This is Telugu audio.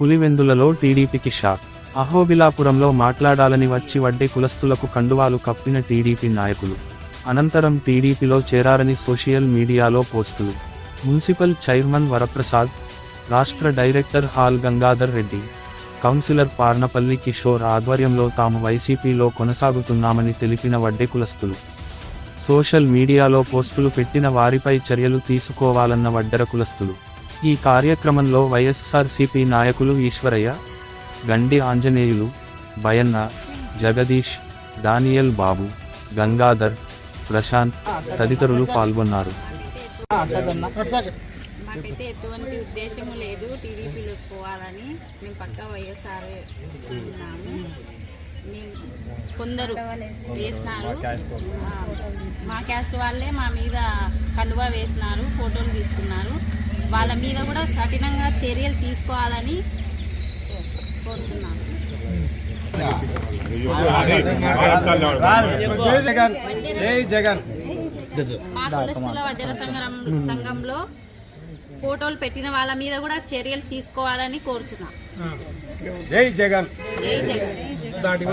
పులివెందులలో టీడీపీకి షాక్. అహోబిలాపురంలో మాట్లాడాలని వచ్చి వడ్డే కులస్తులకు కండువాలు కప్పిన టీడీపీ నాయకులు. అనంతరం టీడీపీలో చేరారని సోషల్ మీడియాలో పోస్టులు. మున్సిపల్ చైర్మన్ వరప్రసాద్ రాష్ట్ర డైరెక్టర్ హాల్ గంగాధర్ రెడ్డి కౌన్సిలర్ పార్నపల్లి కిషోర్ ఆధ్వర్యంలో తాము వైసీపీలో కొనసాగుతున్నామని తెలిపిన వడ్డే కులస్తులు. సోషల్ మీడియాలో పోస్టులు పెట్టిన వారిపై చర్యలు తీసుకోవాలన్న వడ్డర కులస్తులు. ఈ కార్యక్రమంలో వైఎస్ఆర్సీపీ నాయకులు ఈశ్వరయ్య గండి ఆంజనేయులు బయన్న జగదీష్ దానియల్ బాబు గంగాధర్ ప్రశాంత్ తదితరులు పాల్గొన్నారు. మాకైతే ఎటువంటి ఉద్దేశము లేదు టీడీపీలో పోవాలని మేము పక్కా వైఎస్ఆర్ ఉన్నాము. మేము కొందరు వేసినారు. మా క్యాస్ట్ వాళ్ళే మా మీద కలువ వేసినారు ఫోటోలు తీసుకున్నారు. వాళ్ళ మీద కూడా కఠినంగా చర్యలు తీసుకోవాలని కోరుతున్నాను. మా కులస్తుల వడ్డెల సంఘం సంఘంలో ఫోటోలు పెట్టిన వాళ్ళ మీద కూడా చర్యలు తీసుకోవాలని కోరుతున్నాం. జై జగన్. జై జగన్.